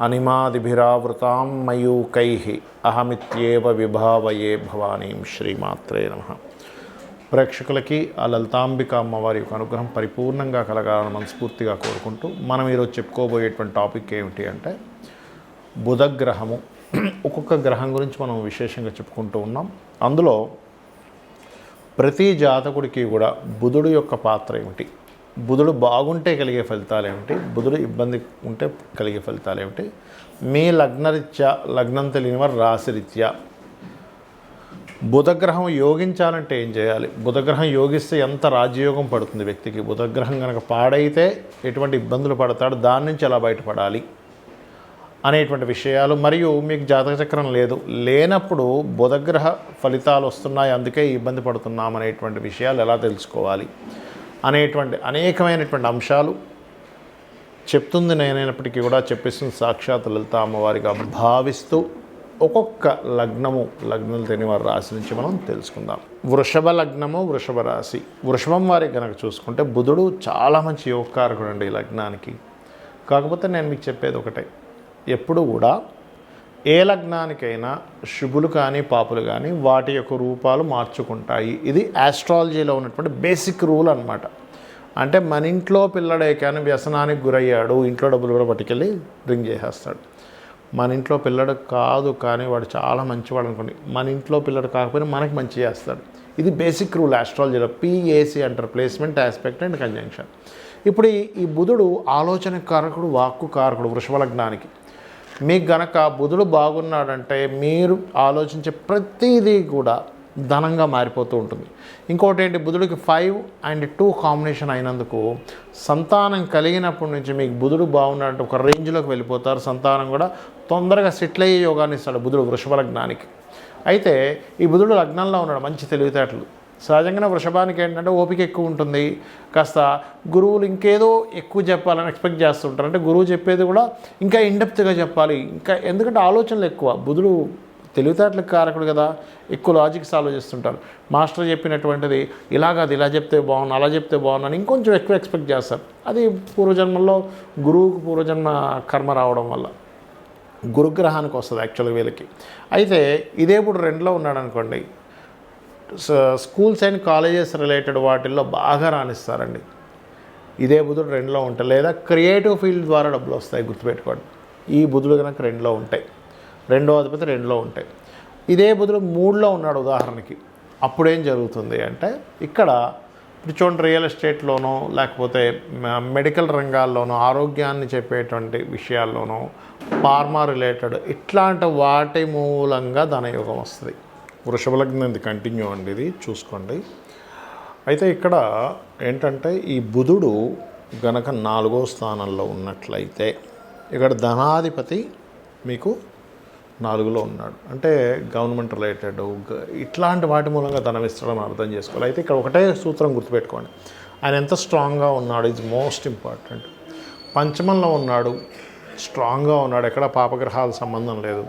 అనిమాదిభిరావృతాం మయూకై అహమిత్యేవ విభావయే భవానీం శ్రీమాత్రే నమ. ప్రేక్షకులకి ఆ లలితాంబిక అమ్మవారి యొక్క అనుగ్రహం పరిపూర్ణంగా కలగాలని మనస్ఫూర్తిగా కోరుకుంటూ మనం ఈరోజు చెప్పుకోబోయేటువంటి టాపిక్ ఏమిటి అంటే బుధగ్రహము. ఒక్కొక్క గ్రహం గురించి మనం విశేషంగా చెప్పుకుంటూ ఉన్నాం. అందులో ప్రతి జాతకుడికి కూడా బుధుడు యొక్క పాత్ర ఏమిటి? బుధుడు బాగుంటే కలిగే ఫలితాలు ఏమిటి? బుధుడు ఇబ్బంది ఉంటే కలిగే ఫలితాలు ఏమిటి? మీ లగ్నరీత్యా లగ్నం తెలియని వారు రాశిరీత్యా. బుధగ్రహం యోగించాలంటే ఏం చేయాలి? బుధగ్రహం యోగిస్తే ఎంత రాజయోగం పడుతుంది వ్యక్తికి? బుధగ్రహం కనుక పాడైతే ఎటువంటి ఇబ్బందులు పడతాడు? దాని నుంచి ఎలా బయటపడాలి? అనేటువంటి విషయాలు. మరియు మీకు జాతక చక్రం లేదు. లేనప్పుడు బుధగ్రహ ఫలితాలు వస్తున్నాయి. అందుకే ఇబ్బంది పడుతున్నాం అనేటువంటి విషయాలు ఎలా తెలుసుకోవాలి? అనేటువంటి అనేకమైనటువంటి అంశాలు చెప్తుంది నేనైనప్పటికీ కూడా చెప్పిస్తుంది సాక్షాత్ లలిత అమ్మవారిగా భావిస్తూ ఒక్కొక్క లగ్నము లగ్నం తెలియని రాశి నుంచి మనం తెలుసుకుందాం. వృషభ లగ్నము వృషభ రాశి. వృషభం వారి కనుక చూసుకుంటే బుధుడు చాలా మంచి యోగకారకుడు అండి ఈ లగ్నానికి. కాకపోతే నేను మీకు చెప్పేది ఒకటే. ఎప్పుడు కూడా ఏ లగ్నానికైనా శుభులు కానీ పాపులు కానీ వాటి యొక్క రూపాలు మార్చుకుంటాయి. ఇది ఆస్ట్రాలజీలో ఉన్నటువంటి బేసిక్ రూల్ అనమాట అంటే మన ఇంట్లో పిల్లడే కానీ వ్యసనానికి గురయ్యాడు ఇంట్లో డబ్బులు కూడా పట్టుకెళ్ళి డ్రింక్ చేసేస్తాడు. మన ఇంట్లో పిల్లడు కాదు కానీ వాడు చాలా మంచివాడు అనుకోండి. మన ఇంట్లో పిల్లడు కాకపోయినా మనకి మంచి చేస్తాడు. ఇది బేసిక్ రూల్ ఆస్ట్రాలజీలో పిఏసి అంటారు. ప్లేస్మెంట్ ఆస్పెక్ట్ అండ్ కంజంక్షన్ ఇప్పుడు ఈ ఈ బుధుడు ఆలోచన కారకుడు వాక్కు కారకుడు వృషభ లగ్నానికి మీకు గనక బుధుడు బాగున్నాడంటే మీరు ఆలోచించే ప్రతిదీ కూడా ధనంగా మారిపోతూ ఉంటుంది. ఇంకోటి ఏంటి బుధుడికి ఫైవ్ అండ్ టూ కాంబినేషన్ అయినందుకు సంతానం కలిగినప్పటి నుంచి మీకు బుధుడు బాగున్నాడంటే ఒక రేంజ్లోకి వెళ్ళిపోతారు. సంతానం కూడా తొందరగా సెటిల్ అయ్యే యోగాన్ని ఇస్తాడు బుధుడు వృషభ లగ్నానికి. అయితే ఈ బుధుడు లగ్నంలో ఉన్నాడు. మంచి తెలివితేటలు. సహజంగానే వృషభానికి ఏంటంటే ఓపిక ఎక్కువ ఉంటుంది. కాస్త గురువులు ఇంకేదో ఎక్కువ చెప్పాలని ఎక్స్పెక్ట్ చేస్తుంటారు. అంటే గురువు చెప్పేది కూడా ఇంకా ఇండెప్త్గా చెప్పాలి. ఇంకా ఎందుకంటే ఆలోచనలు ఎక్కువ. బుధుడు తెలివితేటలకు కారకుడు కదా. ఎక్కువ లాజిక్స్ ఆలోచిస్తుంటారు మాస్టర్ చెప్పినటువంటిది ఇలాగ అది ఇలా చెప్తే బాగున్నా అలా చెప్తే బాగున్నాను ఇంకొంచెం ఎక్కువ ఎక్స్పెక్ట్ చేస్తారు. అది పూర్వజన్మల్లో గురువుకు పూర్వజన్మ కర్మ రావడం వల్ల. గురుగ్రహానికి వస్తుంది యాక్చువల్గా వీళ్ళకి. అయితే ఇదే ఇప్పుడు రెండులో ఉన్నాడు అనుకోండి స్కూల్స్ అండ్ కాలేజెస్ రిలేటెడ్ వాటిల్లో బాగా రాణిస్తారండి. ఇదే బుధుడు రెండులో ఉంటాయి. లేదా క్రియేటివ్ ఫీల్డ్ ద్వారా డబ్బులు వస్తాయి గుర్తుపెట్టుకోండి. ఈ బుధుడు కనుక రెండులో ఉంటాయి. రెండో అధిపతి రెండులో ఉంటాయి. ఇదే బుధుడు మూడులో ఉన్నాడు ఉదాహరణకి. అప్పుడేం జరుగుతుంది అంటే ఇక్కడ ఇప్పుడు చూడండి రియల్ ఎస్టేట్లోనో లేకపోతే మెడికల్ రంగాల్లోనో ఆరోగ్యాన్ని చెప్పేటువంటి విషయాల్లోనో ఫార్మా రిలేటెడ్ ఇట్లాంటి వాటి మూలంగా ధనయోగం వస్తుంది. వృషభ లగ్నం కంటిన్యూ అండి ఇది చూసుకోండి. అయితే ఇక్కడ ఏంటంటే ఈ బుధుడు గనక నాలుగో స్థానంలో ఉన్నట్లయితే ఇక్కడ ధనాధిపతి మీకు నాలుగులో ఉన్నాడు. అంటే గవర్నమెంట్ రిలేటెడ్ ఇట్లాంటి వాటి మూలంగా ధనం ఇస్తాడని అర్థం చేసుకోవాలి. అయితే ఇక్కడ ఒకటే సూత్రం గుర్తుపెట్టుకోండి. ఆయన ఎంత స్ట్రాంగ్గా ఉన్నాడు ఇస్ మోస్ట్ ఇంపార్టెంట్. పంచమంలో ఉన్నాడు స్ట్రాంగ్గా ఉన్నాడు. ఎక్కడ పాపగ్రహాల సంబంధం లేదు.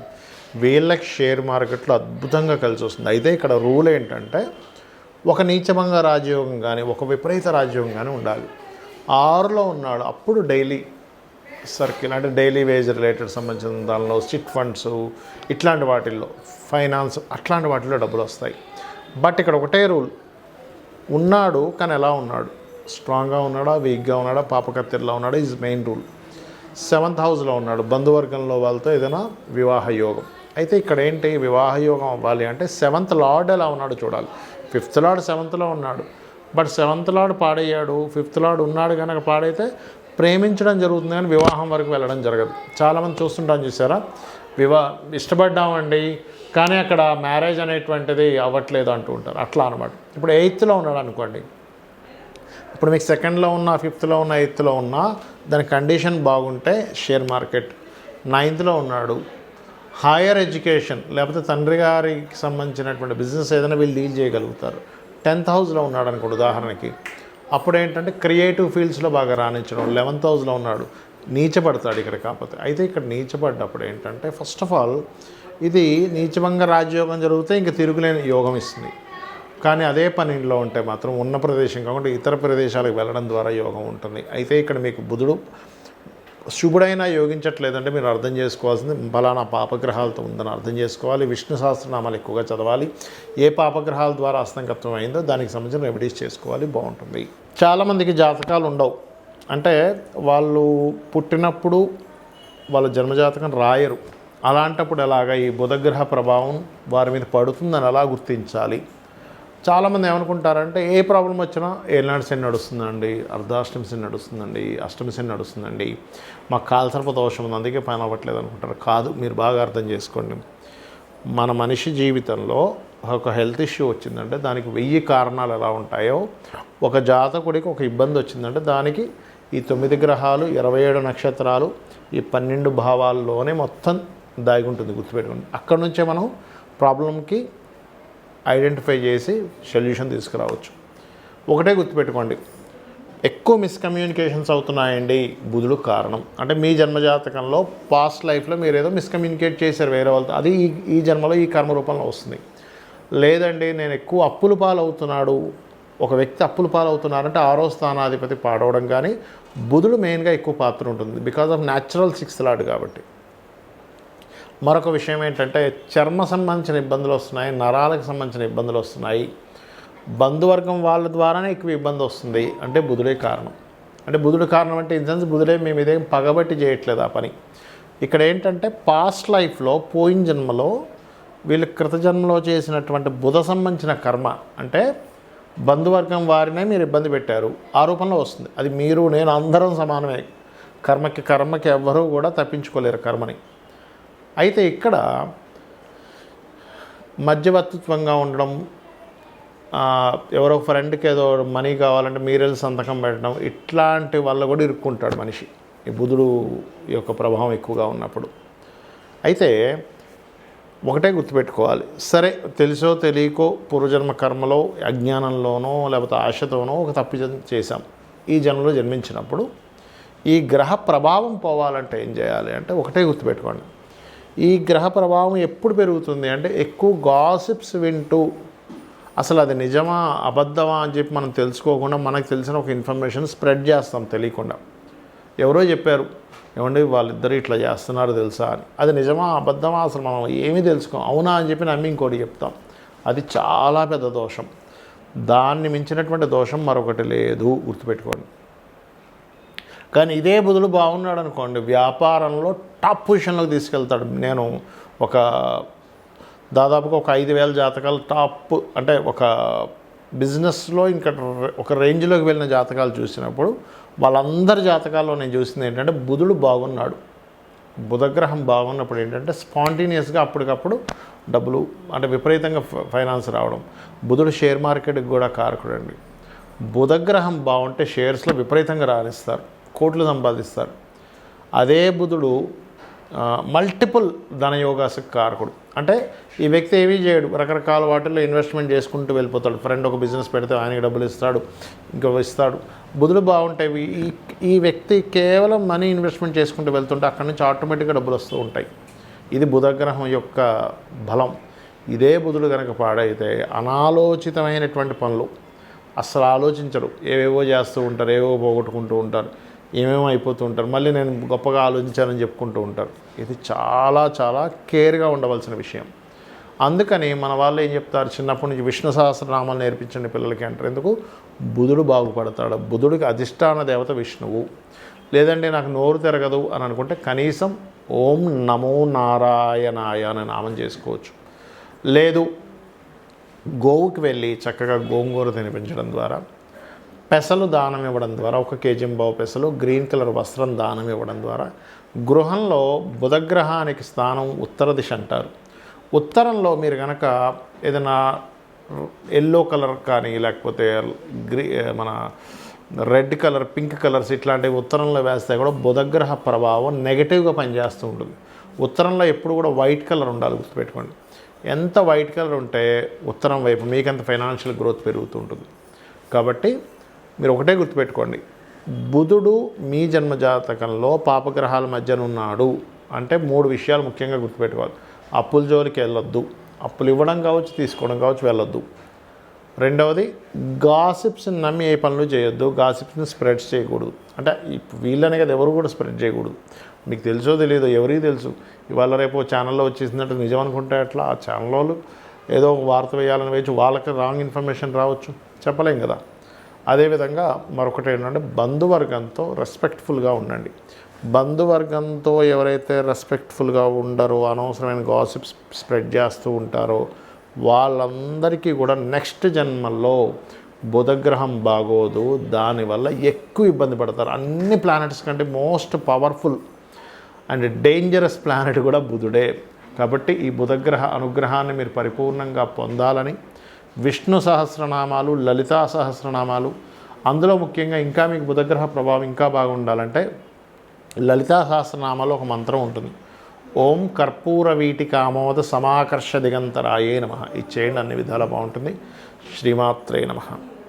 వీళ్ళకి షేర్ మార్కెట్లో అద్భుతంగా కలిసి వస్తుంది. అయితే ఇక్కడ రూల్ ఏంటంటే ఒక నీచభంగ రాజయోగం కానీ ఒక విపరీత రాజయోగం కానీ ఉండాలి. ఆరులో ఉన్నాడు. అప్పుడు డైలీ సర్కిల్ అంటే డైలీ వేజ్ రిలేటెడ్ సంబంధించిన దానిలో చిట్ ఫండ్స్ ఇట్లాంటి వాటిల్లో ఫైనాన్స్ అట్లాంటి వాటిల్లో డబ్బులు వస్తాయి. బట్ ఇక్కడ ఒకటే రూల్. ఉన్నాడు కానీ ఎలా ఉన్నాడు? స్ట్రాంగ్గా ఉన్నాడా? వీక్గా ఉన్నాడా? పాపకత్తెరలో ఉన్నాడా? Is main rule. సెవెంత్ హౌస్లో ఉన్నాడు. బంధువర్గంలో వాళ్ళతో ఏదైనా వివాహ యోగం. అయితే ఇక్కడ ఏంటి వివాహ యోగం అవ్వాలి అంటే సెవెంత్ లార్డ్ ఎలా ఉన్నాడు చూడాలి. ఫిఫ్త్ లార్డ్ సెవెంత్లో ఉన్నాడు. బట్ సెవెంత్ లార్డ్ పాడయ్యాడు ఫిఫ్త్ లార్డ్ ఉన్నాడు కనుక పాడైతే ప్రేమించడం జరుగుతుంది కానీ వివాహం వరకు వెళ్ళడం జరగదు. చాలామంది చూస్తుంటాం చూసారా? వివా ఇష్టపడ్డామండి కానీ అక్కడ మ్యారేజ్ అనేటువంటిది అవ్వట్లేదు అంటూ ఉంటారు. అట్లా అనమాట. ఇప్పుడు ఎయిత్లో ఉన్నాడు అనుకోండి. ఇప్పుడు మీకు సెకండ్లో ఉన్న ఫిఫ్త్లో ఉన్న ఎయిత్లో ఉన్న దాని కండిషన్ బాగుంటే షేర్ మార్కెట్. నైన్త్లో ఉన్నాడు. హైయర్ ఎడ్యుకేషన్ లేకపోతే తండ్రి గారికి సంబంధించినటువంటి బిజినెస్ ఏదైనా వీళ్ళు డీల్ చేయగలుగుతారు. టెన్త్ హౌస్లో ఉన్నాడు అనుకోండి ఉదాహరణకి. అప్పుడు ఏంటంటే క్రియేటివ్ ఫీల్డ్స్లో బాగా రాణించడం లెవెన్త్ హౌస్లో ఉన్నాడు. నీచపడతాడు ఇక్కడ కాకపోతే. అయితే ఇక్కడ నీచపడ్డప్పుడు ఏంటంటే ఫస్ట్ ఆఫ్ ఆల్ ఇది నీచభంగ రాజయోగం జరిగితే ఇంక తిరుగులేని యోగం ఇస్తుంది. కానీ అదే పనిలో ఉంటే మాత్రం ఉన్న ప్రదేశం కాకుండా ఇతర ప్రదేశాలకు వెళ్ళడం ద్వారా యోగం ఉంటుంది. అయితే ఇక్కడ మీకు బుధుడు శుభుడైనా యోగించట్లేదంటే మీరు అర్థం చేసుకోవాల్సింది ఫలానా పాపగ్రహాలతో ఉందని అర్థం చేసుకోవాలి. విష్ణు సహస్రనామాలు ఎక్కువగా చదవాలి. ఏ పాపగ్రహాల ద్వారా అస్తంగత్వం అయిందో దానికి సంబంధించిన రెమెడీస్ చేసుకోవాలి. బాగుంటుంది. చాలామందికి జాతకాలు ఉండవు. అంటే వాళ్ళు పుట్టినప్పుడు వాళ్ళ జన్మజాతకం రాయరు. అలాంటప్పుడు ఎలాగ ఈ బుధగ్రహ ప్రభావం వారి మీద పడుతుందని ఎలా గుర్తించాలి? చాలామంది ఏమనుకుంటారంటే ఏ ప్రాబ్లం వచ్చినా ఏనాడు శని నడుస్తుందండి అర్ధాష్టమి శని నడుస్తుందండి అష్టమి శని నడుస్తుందండి మాకు కాల్సర్ప దోషం ఉంది అందుకే పని అవ్వట్లేదు అనుకుంటారు. కాదు మీరు బాగా అర్థం చేసుకోండి. మన మనిషి జీవితంలో ఒక హెల్త్ ఇష్యూ వచ్చిందంటే దానికి వెయ్యి కారణాలు ఎలా ఉంటాయో ఒక జాతకుడికి ఒక ఇబ్బంది వచ్చిందంటే దానికి ఈ తొమ్మిది గ్రహాలు ఇరవై ఏడు నక్షత్రాలు ఈ పన్నెండు భావాల్లోనే మొత్తం దాగి ఉంటుంది గుర్తుపెట్టుకోండి. అక్కడ నుంచే మనం ప్రాబ్లంకి ఐడెంటిఫై చేసి సొల్యూషన్ తీసుకురావచ్చు. ఒకటే గుర్తుపెట్టుకోండి. ఎక్కువ మిస్కమ్యూనికేషన్స్ అవుతున్నాయండి బుధుడు కారణం. అంటే మీ జన్మజాతకంలో పాస్ట్ లైఫ్లో మీరు ఏదో మిస్కమ్యూనికేట్ చేశారు వేరే వాళ్ళతో. అది ఈ ఈ జన్మలో ఈ కర్మ రూపంలో వస్తుంది. లేదండి నేను ఎక్కువ అప్పులు పాలవుతున్నాడు. ఒక వ్యక్తి అప్పులు పాలవుతున్నారంటే ఆరో స్థానాధిపతి పాడవడం కానీ బుధుడు మెయిన్గా ఎక్కువ పాత్ర ఉంటుంది. Because of natural sixth lord కాబట్టి. మరొక విషయం ఏంటంటే చర్మ సంబంధించిన ఇబ్బందులు వస్తున్నాయి నరాలకు సంబంధించిన ఇబ్బందులు వస్తున్నాయి. బంధువర్గం వాళ్ళ ద్వారానే ఎక్కువ ఇబ్బంది వస్తుంది. అంటే బుధుడే కారణం. అంటే బుధుడు కారణం అంటే ఇన్ సెన్స్ బుధుడే మేము ఇదేం పగబట్టి చేయట్లేదు ఆ పని. ఇక్కడ ఏంటంటే పాస్ట్ లైఫ్లో పోయిన జన్మలో వీళ్ళు కృతజన్మలో చేసినటువంటి బుధ సంబంధించిన కర్మ అంటే బంధువర్గం వారినే మీరు ఇబ్బంది పెట్టారు. ఆ రూపంలో వస్తుంది. అది మీరు నేను అందరం సమానమే. కర్మకి కర్మకి ఎవ్వరూ కూడా తప్పించుకోలేరు కర్మని. అయితే ఇక్కడ మధ్యవర్తిత్వంగా ఉండడం ఎవరో ఫ్రెండ్కి ఏదో మనీ కావాలంటే మీరెళ్ళి సంతకం పెట్టడం ఇట్లాంటి వల్ల కూడా ఇరుక్కుంటాడు మనిషి. ఈ బుధుడు యొక్క ప్రభావం ఎక్కువగా ఉన్నప్పుడు. అయితే ఒకటే గుర్తుపెట్టుకోవాలి. సరే తెలుసో తెలియకో పూర్వజన్మ కర్మలో అజ్ఞానంలోనో లేకపోతే ఆశతోనో ఒక తప్పు జన్- చేశాం. ఈ జన్మలో జన్మించినప్పుడు ఈ గ్రహ ప్రభావం పోవాలంటే ఏం చేయాలి అంటే ఒకటే గుర్తుపెట్టుకోండి. ఈ గ్రహ ప్రభావం ఎప్పుడు పెరుగుతుంది? అంటే ఎక్కువ గాసిప్స్ వింటూ అసలు అది నిజమా అబద్ధమా అని చెప్పి మనం తెలుసుకోకుండా మనకు తెలిసిన ఒక ఇన్ఫర్మేషన్ స్ప్రెడ్ చేస్తాం తెలియకుండా. ఎవరో చెప్పారు ఏమండి వాళ్ళిద్దరు ఇట్లా చేస్తున్నారు తెలుసా అని. అది నిజమా అబద్ధమా అసలు మనం ఏమీ తెలుసుకోం. అవునా అని చెప్పి నమ్మి ఇంకోటి చెప్తాం. అది చాలా పెద్ద దోషం. దాన్ని మించినటువంటి దోషం మరొకటి లేదు. గుర్తుపెట్టుకోండి. కానీ ఇదే బుధుడు బాగున్నాడు అనుకోండి వ్యాపారంలో టాప్ పొజిషన్లోకి తీసుకెళ్తాడు. నేను ఒక దాదాపుగా ఒక ఐదు వేల జాతకాలు టాప్ అంటే ఒక బిజినెస్లో ఇంకా ఒక రేంజ్లోకి వెళ్ళిన జాతకాలు చూసినప్పుడు వాళ్ళందరి జాతకాల్లో నేను చూసింది ఏంటంటే బుధుడు బాగున్నాడు. బుధగ్రహం బాగున్నప్పుడు ఏంటంటే స్పాంటేనియస్గా అప్పటికప్పుడు డబ్బులు అంటే విపరీతంగా ఫ- ఫైనాన్స్ రావడం. బుధుడు షేర్ మార్కెట్కి కూడా కారకుడండి. బుధగ్రహం బాగుంటే షేర్స్లో విపరీతంగా రాణిస్తారు. కోట్లు సంపాదిస్తారు. అదే బుధుడు మల్టిపుల్ ధనయోగాలకు కారకుడు. అంటే ఈ వ్యక్తి ఏమీ చేయడు. రకరకాల వాటిల్లో ఇన్వెస్ట్మెంట్ చేసుకుంటూ వెళ్ళిపోతాడు. ఫ్రెండ్ ఒక బిజినెస్ పెడితే ఆయనకి డబ్బులు ఇస్తాడు ఇంకో ఇస్తాడు. బుధుడు బాగుంటాయి ఈ ఈ వ్యక్తి కేవలం మనీ ఇన్వెస్ట్మెంట్ చేసుకుంటూ వెళ్తుంటే అక్కడి నుంచి ఆటోమేటిక్గా డబ్బులు వస్తూ ఉంటాయి. ఇది బుధగ్రహం యొక్క బలం. ఇదే బుధుడు కనుక పాడైతే అనాలోచితమైనటువంటి పనులు. అస్సలు ఆలోచించరు. ఏవేవో చేస్తూ ఉంటారు ఏవేవో పోగొట్టుకుంటూ ఉంటారు. ఏమేమో అయిపోతూ ఉంటారు. మళ్ళీ నేను గొప్పగా ఆలోచించానని చెప్పుకుంటూ ఉంటారు. ఇది చాలా చాలా కేర్గా ఉండవలసిన విషయం. అందుకని మన వాళ్ళు ఏం చెప్తారు? చిన్నప్పటి నుంచి విష్ణు సహస్రనామాలు నేర్పించండి పిల్లలకి అంటారు. ఎందుకు? బుధుడు బాగుపడతాడు. బుధుడికి అధిష్టాన దేవత విష్ణువు. లేదంటే నాకు నోరు తిరగదు అని అనుకుంటే కనీసం ఓం నమో నారాయణాయ అని నామం చేసుకోవచ్చు. లేదు గోవుకి వెళ్ళి చక్కగా గోంగూర తినిపించడం ద్వారా పెసలు దానం ఇవ్వడం ద్వారా ఒక కేజీ బావు పెసలు గ్రీన్ కలర్ వస్త్రం దానం ఇవ్వడం ద్వారా గృహంలో బుధగ్రహానికి స్థానం ఉత్తర దిశ అంటారు. ఉత్తరంలో మీరు కనుక ఏదైనా ఎల్లో కలర్ కానీ లేకపోతే గ్రీ మన రెడ్ కలర్ పింక్ కలర్స్ ఇట్లాంటివి ఉత్తరంలో వేస్తే కూడా బుధగ్రహ ప్రభావం నెగటివ్గా పనిచేస్తూ ఉంటుంది. ఉత్తరంలో ఎప్పుడు కూడా వైట్ కలర్ ఉండాలి గుర్తుపెట్టుకోండి. ఎంత వైట్ కలర్ ఉంటే ఉత్తరం వైపు మీకంత ఫైనాన్షియల్ గ్రోత్ పెరుగుతూ ఉంటుంది. కాబట్టి మీరు ఒకటే గుర్తుపెట్టుకోండి. బుధుడు మీ జన్మ జాతకంలో పాపగ్రహాల మధ్యన ఉన్నాడు. అంటే మూడు విషయాలు ముఖ్యంగా గుర్తుపెట్టుకోవాలి. అప్పుల జోలికి వెళ్ళొద్దు. అప్పులు ఇవ్వడం కావచ్చు తీసుకోవడం కావచ్చు వెళ్ళొద్దు. రెండవది గాసిప్స్ని నమ్మి ఏ పనులు చేయొద్దు. గాసిప్స్ని స్ప్రెడ్ చేయకూడదు. అంటే వీళ్ళనే కదా ఎవరు కూడా స్ప్రెడ్ చేయకూడదు. మీకు తెలుసో తెలియదో ఎవరికి తెలుసు. ఇవాళ రేపు ఛానల్లో వచ్చేసిందంటే నిజం అనుకుంటే అట్లా ఆ ఛానల్ వాళ్ళు ఏదో ఒక వార్త వేయాలని వేయచ్చు వాళ్ళకి రాంగ్ ఇన్ఫర్మేషన్ రావచ్చు. చెప్పలేం కదా. అదేవిధంగా మరొకటి ఏంటంటే బంధువర్గంతో రెస్పెక్ట్ఫుల్గా ఉండండి. బంధువర్గంతో ఎవరైతే రెస్పెక్ట్ఫుల్గా ఉండరో అనవసరమైన గాసిప్స్ స్ప్రెడ్ చేస్తూ ఉంటారో వాళ్ళందరికీ కూడా నెక్స్ట్ జన్మల్లో బుధగ్రహం బాగోదు. దానివల్ల ఎక్కువ ఇబ్బంది పడతారు. అన్ని ప్లానెట్స్ కంటే most powerful and dangerous planet కూడా బుధుడే. కాబట్టి ఈ బుధగ్రహ అనుగ్రహాన్ని మీరు పరిపూర్ణంగా పొందాలని విష్ణు సహస్రనామాలు లలితా సహస్రనామాలు అందులో ముఖ్యంగా ఇంకా మీకు బుధగ్రహ ప్రభావం ఇంకా బాగుండాలంటే లలితా సహస్రనామాలో ఒక మంత్రం ఉంటుంది. ఓం కర్పూర వీటి కామోద సమాకర్ష దిగంతరాయే నమ. ఇచ్చేయండి అన్ని విధాలు బాగుంటుంది. శ్రీమాత్రే నమ.